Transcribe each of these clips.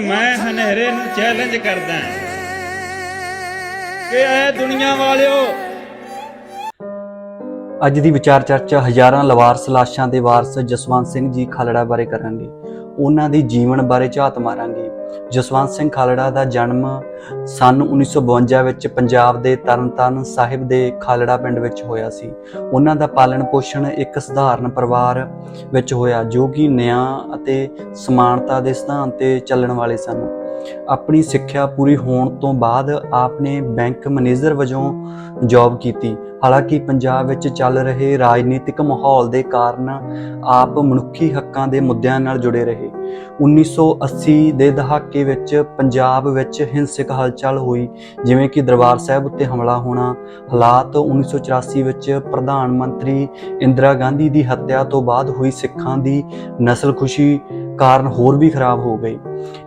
ਮੈਂ ਹਨੇਰੇ ਨੂੰ ਚੈਲੰਜ ਕਰਦਾ ਕਿ ਐ ਦੁਨੀਆ ਵਾਲਿਓ। ਅੱਜ ਦੀ ਵਿਚਾਰ ਚਰਚਾ ਹਜ਼ਾਰਾਂ ਲਵਾਰਸ ਲਾਸ਼ਾਂ ਦੇ ਵਾਰਸ ਜਸਵੰਤ ਸਿੰਘ ਜੀ ਖਾਲੜਾ ਬਾਰੇ ਕਰਾਂਗੇ। ਉਹਨਾਂ ਦੀ ਜੀਵਨ ਬਾਰੇ ਝਾਤ ਮਾਰਾਂਗੇ। ਜਸਵੰਤ ਸਿੰਘ ਖਾਲੜਾ ਦਾ ਜਨਮ ਸਨ 1952 ਵਿੱਚ ਪੰਜਾਬ ਦੇ ਤਰਨਤਾਰਨ ਸਾਹਿਬ ਦੇ ਖਾਲੜਾ ਪਿੰਡ ਵਿੱਚ ਹੋਇਆ ਸੀ। ਉਹਨਾਂ ਦਾ ਪਾਲਣ ਪੋਸ਼ਣ ਇੱਕ ਸਧਾਰਨ ਪਰਿਵਾਰ ਵਿੱਚ ਹੋਇਆ, ਜੋ ਕਿ ਨਿਆਂ ਅਤੇ ਸਮਾਨਤਾ ਦੇ ਸਿਧਾਂਤ ਤੇ ਚੱਲਣ ਵਾਲੇ ਸਨ। ਆਪਣੀ ਸਿੱਖਿਆ ਪੂਰੀ ਹੋਣ ਤੋਂ ਬਾਅਦ ਆਪ ਨੇ ਬੈਂਕ ਮੈਨੇਜਰ ਵਜੋਂ ਜੌਬ ਕੀਤੀ। ਹਾਲਾਂਕਿ ਪੰਜਾਬ ਵਿੱਚ ਚੱਲ ਰਹੇ ਰਾਜਨੀਤਿਕ ਮਾਹੌਲ ਦੇ ਕਾਰਨ ਆਪ ਮਨੁੱਖੀ ਹੱਕਾਂ ਦੇ ਮੁੱਦਿਆਂ ਨਾਲ ਜੁੜੇ ਰਹੇ। 1980 ਦੇ ਦਹਾਕੇ ਵਿੱਚ ਪੰਜਾਬ ਵਿੱਚ ਹਿੰਸਕ ਹਲਚਲ ਹੋਈ, ਜਿਵੇਂ ਕਿ ਦਰਬਾਰ ਸਾਹਿਬ ਉੱਤੇ ਹਮਲਾ ਹੋਣਾ, ਹਾਲਾਤ 1984 ਵਿੱਚ ਪ੍ਰਧਾਨ ਮੰਤਰੀ ਇੰਦਰਾ ਗਾਂਧੀ ਦੀ ਹੱਤਿਆ ਤੋਂ ਬਾਅਦ ਹੋਈ ਸਿੱਖਾਂ ਦੀ ਨਸਲਖੁਸ਼ੀ ਕਾਰਨ ਹੋਰ ਵੀ ਖਰਾਬ ਹੋ ਗਈ।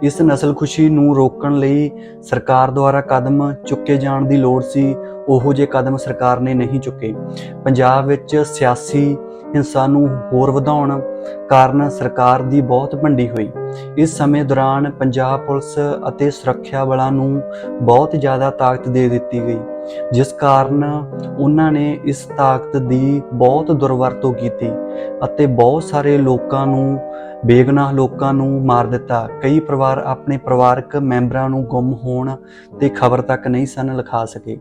ਇਸ ਨਸਲਖੁਸ਼ੀ ਨੂੰ ਰੋਕਣ ਲਈ ਸਰਕਾਰ ਦੁਆਰਾ ਕਦਮ ਚੁੱਕੇ ਜਾਣ ਦੀ ਲੋੜ ਸੀ। ਉਹੋ ਜਿਹੇ ਕਦਮ ਸਰਕਾਰ ਨੇ ਨਹੀਂ ਚੁੱਕੇ। ਪੰਜਾਬ ਵਿੱਚ ਸਿਆਸੀ ਹਿੰਸਾ ਨੂੰ ਹੋਰ ਵਧਾਉਣ ਕਾਰਨ ਸਰਕਾਰ ਦੀ ਬਹੁਤ ਭੰਡੀ ਹੋਈ। ਇਸ ਸਮੇਂ ਦੌਰਾਨ ਪੰਜਾਬ ਪੁਲਿਸ ਅਤੇ ਸੁਰੱਖਿਆ ਬਲਾਂ ਨੂੰ ਬਹੁਤ ਜ਼ਿਆਦਾ ਤਾਕਤ ਦੇ ਦਿੱਤੀ ਗਈ, ਜਿਸ ਕਾਰਨ ਉਹਨਾਂ ਨੇ ਇਸ ਤਾਕਤ ਦੀ ਬਹੁਤ ਦੁਰਵਰਤੋਂ ਕੀਤੀ ਅਤੇ ਬਹੁਤ ਸਾਰੇ ਲੋਕਾਂ ਨੂੰ ਬੇਗਨਾਹ ਲੋਕਾਂ ਨੂੰ ਮਾਰ ਦਿੱਤਾ। ਕਈ ਪਰਿਵਾਰ ਆਪਣੇ ਪਰਿਵਾਰਕ ਮੈਂਬਰਾਂ ਨੂੰ ਗੁੰਮ ਹੋਣ ਤੇ ਖਬਰ ਤੱਕ ਨਹੀਂ ਸਨ ਲਿਖਾ ਸਕੇ।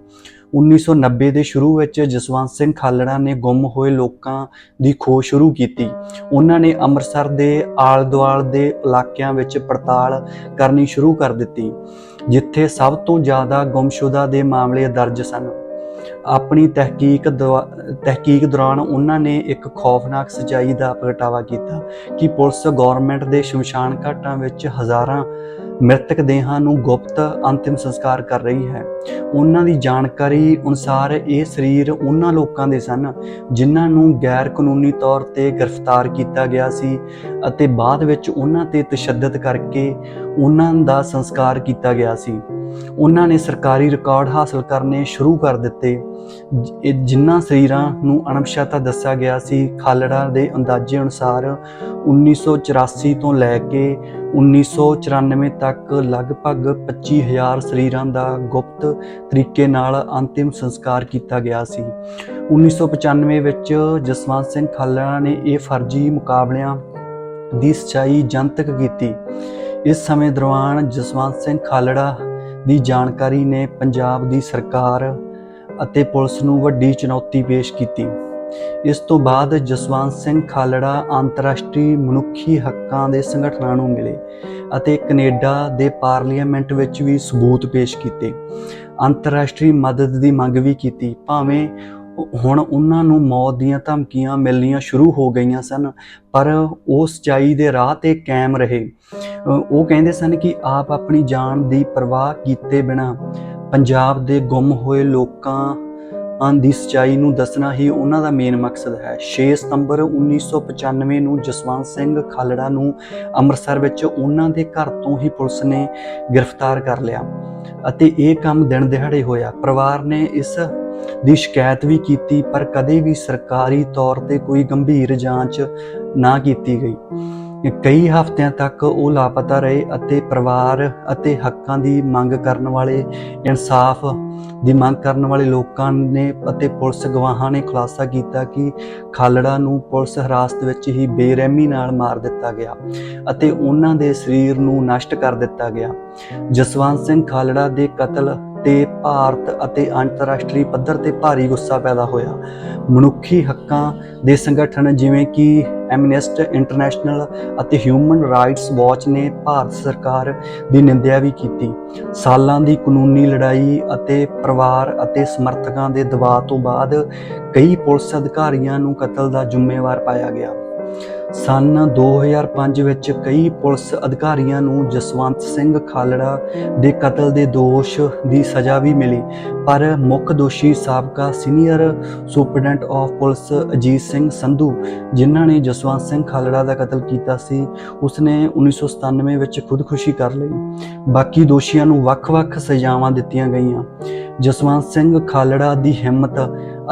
1990 ਦੇ ਸ਼ੁਰੂ ਵਿੱਚ ਜਸਵੰਤ ਸਿੰਘ ਖਾਲੜਾ ਨੇ ਗੁੰਮ ਹੋਏ ਲੋਕਾਂ ਦੀ ਖੋਜ ਸ਼ੁਰੂ ਕੀਤੀ। ਉਹਨਾਂ ਨੇ ਅੰਮ੍ਰਿਤਸਰ ਦੇ ਆਲ-ਦੁਆਲ ਦੇ ਇਲਾਕਿਆਂ ਵਿੱਚ ਪੜਤਾਲ ਕਰਨੀ ਸ਼ੁਰੂ ਕਰ ਦਿੱਤੀ, ਜਿੱਥੇ ਸਭ ਤੋਂ ਜ਼ਿਆਦਾ ਗੁੰਮਸ਼ੁਦਾ ਦੇ ਮਾਮਲੇ ਦਰਜ ਸਨ। ਆਪਣੀ ਤਹਿਕੀਕ ਦਵਾ- ਤਹਿਕੀਕ ਦੌਰਾਨ ਉਹਨਾਂ ਨੇ ਇੱਕ ਖੌਫਨਾਕ ਸਚਾਈ ਦਾ ਪ੍ਰਗਟਾਵਾ ਕੀਤਾ ਕਿ ਪੁਲਿਸ ਗਵਰਨਮੈਂਟ ਦੇ ਸ਼ਮਸ਼ਾਨ ਘਾਟਾਂ ਵਿੱਚ ਹਜ਼ਾਰਾਂ ਮ੍ਰਿਤਕ ਦੇਹਾਂ ਨੂੰ ਗੁਪਤ ਅੰਤਿਮ ਸੰਸਕਾਰ ਕਰ ਰਹੀ ਹੈ। ਉਹਨਾਂ ਦੀ ਜਾਣਕਾਰੀ ਅਨੁਸਾਰ ਇਹ ਸਰੀਰ ਉਹਨਾਂ ਲੋਕਾਂ ਦੇ ਸਨ ਜਿਨ੍ਹਾਂ ਨੂੰ ਗੈਰ ਕਾਨੂੰਨੀ ਤੌਰ ਤੇ ਗ੍ਰਿਫਤਾਰ ਕੀਤਾ ਗਿਆ ਸੀ ਅਤੇ ਬਾਅਦ ਵਿੱਚ ਉਹਨਾਂ ਤੇ ਤਸ਼ੱਦਦ ਕਰਕੇ ਉਹਨਾਂ ਦਾ ਸੰਸਕਾਰ ਕੀਤਾ ਗਿਆ ਸੀ। ਉਹਨਾਂ ਨੇ ਸਰਕਾਰੀ ਰਿਕਾਰਡ ਹਾਸਲ ਕਰਨੇ ਸ਼ੁਰੂ ਕਰ ਦਿੱਤੇ। ਜਿਨ੍ਹਾਂ ਸਰੀਰਾਂ ਨੂੰ ਅਣਪਛਾਤਾ ਦੱਸਿਆ ਗਿਆ ਸੀ, ਖਾਲੜਾ ਦੇ ਅੰਦਾਜ਼ੇ ਅਨੁਸਾਰ 1984 ਤੋਂ ਲੈ ਕੇ 1994 ਤੱਕ ਲਗਭਗ 25000 ਸਰੀਰਾਂ ਦਾ ਗੁਪਤ ਤਰੀਕੇ ਨਾਲ ਅੰਤਿਮ ਸੰਸਕਾਰ ਕੀਤਾ ਗਿਆ ਸੀ। 1995 ਵਿੱਚ ਜਸਵੰਤ ਸਿੰਘ ਖਾਲੜਾ ਨੇ ਇਹ ਫਰਜ਼ੀ ਮੁਕਾਬਲਿਆਂ ਦੀ ਸਚਾਈ ਜਨਤਕ ਕੀਤੀ। ਇਸ ਸਮੇਂ ਦੌਰਾਨ ਜਸਵੰਤ ਸਿੰਘ ਖਾਲੜਾ ਦੀ ਜਾਣਕਾਰੀ ਨੇ ਪੰਜਾਬ ਦੀ ਸਰਕਾਰ ਅਤੇ ਪੁਲਿਸ ਨੂੰ ਵੱਡੀ ਚੁਣੌਤੀ ਪੇਸ਼ ਕੀਤੀ। ਇਸ ਤੋਂ ਬਾਅਦ ਜਸਵੰਤ ਸਿੰਘ ਖਾਲੜਾ ਅੰਤਰਰਾਸ਼ਟਰੀ ਮਨੁੱਖੀ ਹੱਕਾਂ ਦੇ ਸੰਗਠਨਾਂ ਨੂੰ ਮਿਲੇ ਅਤੇ ਕੈਨੇਡਾ ਦੇ ਪਾਰਲੀਮੈਂਟ ਵਿੱਚ ਵੀ ਸਬੂਤ ਪੇਸ਼ ਕੀਤੇ। ਅੰਤਰਰਾਸ਼ਟਰੀ ਮਦਦ ਦੀ ਮੰਗ ਵੀ ਕੀਤੀ, ਭਾਵੇਂ ਹੁਣ ਉਹਨਾਂ ਨੂੰ ਮੌਤ ਦੀਆਂ ਧਮਕੀਆਂ ਮਿਲਣੀਆਂ ਸ਼ੁਰੂ ਹੋ ਗਈਆਂ ਸਨ, ਪਰ ਉਹ ਸਚਾਈ ਦੇ ਰਾਹ ਤੇ ਕਾਇਮ ਰਹੇ। ਉਹ ਕਹਿੰਦੇ ਸਨ ਕਿ ਆਪ ਆਪਣੀ ਜਾਨ ਦੀ ਪਰਵਾਹ ਕੀਤੇ ਬਿਨਾ ਪੰਜਾਬ ਦੇ ਗੁੰਮ ਹੋਏ ਲੋਕਾਂ ਦੀ ਸਚਾਈ ਨੂੰ ਦੱਸਣਾ ਹੀ ਉਹਨਾਂ ਦਾ ਮੇਨ ਮਕਸਦ ਹੈ। 6 ਸਤੰਬਰ 1995 ਨੂੰ ਜਸਵੰਤ ਸਿੰਘ ਖਾਲੜਾ ਨੂੰ ਅੰਮ੍ਰਿਤਸਰ ਵਿੱਚ ਉਹਨਾਂ ਦੇ ਘਰ ਤੋਂ ਹੀ ਪੁਲਿਸ ਨੇ ਗ੍ਰਿਫਤਾਰ ਕਰ ਲਿਆ ਅਤੇ ਇਹ ਕੰਮ ਦਿਨ ਦਿਹਾੜੇ ਹੋਇਆ। ਪਰਿਵਾਰ ਨੇ ਇਸ ਦੀ ਸ਼ਿਕਾਇਤ ਵੀ ਕੀਤੀ, ਪਰ ਕਦੇ ਵੀ ਸਰਕਾਰੀ ਤੌਰ ਤੇ ਕੋਈ ਗੰਭੀਰ ਜਾਂਚ ਨਾ ਕੀਤੀ ਗਈ। ਕਈ ਹਫ਼ਤਿਆਂ ਤੱਕ ਉਹ ਲਾਪਤਾ ਰਹੇ ਅਤੇ ਪਰਿਵਾਰ ਅਤੇ ਹੱਕਾਂ ਦੀ ਮੰਗ ਕਰਨ ਵਾਲੇ, ਇਨਸਾਫ ਦੀ ਮੰਗ ਕਰਨ ਵਾਲੇ ਲੋਕਾਂ ਨੇ ਅਤੇ ਪੁਲਿਸ ਗਵਾਹਾਂ ਨੇ ਖੁਲਾਸਾ ਕੀਤਾ ਕਿ ਖਾਲੜਾ ਨੂੰ ਪੁਲਿਸ ਹਿਰਾਸਤ ਵਿੱਚ ਹੀ ਬੇਰਹਿਮੀ ਨਾਲ ਮਾਰ ਦਿੱਤਾ ਗਿਆ ਅਤੇ ਉਹਨਾਂ ਦੇ ਸਰੀਰ ਨੂੰ ਨਸ਼ਟ ਕਰ ਦਿੱਤਾ ਗਿਆ। ਜਸਵੰਤ ਸਿੰਘ ਖਾਲੜਾ ਦੇ ਕਤਲ ਤੇ ਭਾਰਤ ਅਤੇ ਅੰਤਰਰਾਸ਼ਟਰੀ ਪੱਧਰ ਤੇ ਭਾਰੀ ਗੁੱਸਾ ਪੈਦਾ ਹੋਇਆ। ਮਨੁੱਖੀ ਹੱਕਾਂ ਦੇ ਸੰਗਠਨ ਜਿਵੇਂ ਕਿ ਐਮਨੈਸਟ ਇੰਟਰਨੈਸ਼ਨਲ ਅਤੇ ਹਿਊਮਨ ਰਾਈਟਸ ਵਾਚ ਨੇ ਭਾਰਤ ਸਰਕਾਰ ਦੀ ਨਿੰਦਿਆ ਵੀ ਕੀਤੀ। ਸਾਲਾਂ ਦੀ ਕਾਨੂੰਨੀ ਲੜਾਈ ਅਤੇ ਪਰਿਵਾਰ ਅਤੇ ਸਮਰਥਕਾਂ ਦੇ ਦਬਾਅ ਤੋਂ ਬਾਅਦ ਕਈ ਪੁਲਿਸ ਅਧਿਕਾਰੀਆਂ ਨੂੰ ਕਤਲ ਦਾ ਜ਼ਿੰਮੇਵਾਰ ਪਾਇਆ ਗਿਆ। ਸਨ 2005 ਵਿੱਚ ਕਈ ਪੁਲਿਸ ਅਧਿਕਾਰੀਆਂ ਨੂੰ ਜਸਵੰਤ ਸਿੰਘ ਖਾਲੜਾ ਦੇ ਕਤਲ ਦੇ ਦੋਸ਼ ਦੀ ਸਜ਼ਾ ਵੀ ਮਿਲੀ। ਪਰ ਮੁੱਖ ਦੋਸ਼ੀ ਸਾਬਕਾ senior superintendent of police Ajit Singh Sandhu, ਜਿਨ੍ਹਾਂ ਨੇ ਜਸਵੰਤ ਸਿੰਘ ਖਾਲੜਾ ਦਾ ਕਤਲ ਕੀਤਾ ਸੀ, ਉਸਨੇ 1997 ਵਿੱਚ ਖੁਦਕੁਸ਼ੀ ਕਰ ਲਈ। ਬਾਕੀ ਦੋਸ਼ੀਆਂ ਨੂੰ ਵੱਖ-ਵੱਖ ਸਜ਼ਾਵਾਂ ਦਿੱਤੀਆਂ ਗਈਆਂ। ਜਸਵੰਤ ਸਿੰਘ ਖਾਲੜਾ ਦੀ ਹਿੰਮਤ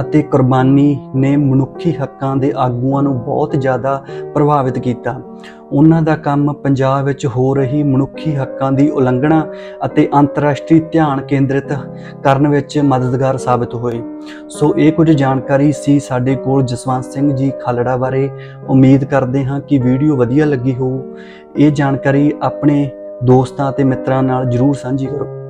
ਅਤੇ ਕੁਰਬਾਨੀ ਨੇ ਮਨੁੱਖੀ ਹੱਕਾਂ ਦੇ ਆਗੂਆਂ ਨੂੰ ਬਹੁਤ ਜ਼ਿਆਦਾ ਪ੍ਰਭਾਵਿਤ ਕੀਤਾ। ਉਹਨਾਂ ਦਾ ਕੰਮ ਪੰਜਾਬ ਵਿੱਚ ਹੋ ਰਹੀ ਮਨੁੱਖੀ ਹੱਕਾਂ ਦੀ ਉਲੰਘਣਾ ਅਤੇ ਅੰਤਰਰਾਸ਼ਟਰੀ ਧਿਆਨ ਕੇਂਦਰਿਤ ਕਰਨ ਵਿੱਚ ਮਦਦਗਾਰ ਸਾਬਤ ਹੋਏ। ਸੋ ਇਹ ਕੁਝ ਜਾਣਕਾਰੀ ਸੀ ਸਾਡੇ ਕੋਲ। ਜਸਵੰਤ ਸਿੰਘ ਜੀ ਖਾਲੜਾ ਬਾਰੇ ਉਮੀਦ ਕਰਦੇ ਹਾਂ ਕਿ ਵੀਡੀਓ ਵਧੀਆ ਲੱਗੀ ਹੋਊ। ਇਹ ਜਾਣਕਾਰੀ ਆਪਣੇ ਦੋਸਤਾਂ ਅਤੇ ਮਿੱਤਰਾਂ ਨਾਲ ਜਰੂਰ ਸਾਂਝੀ ਕਰੋ।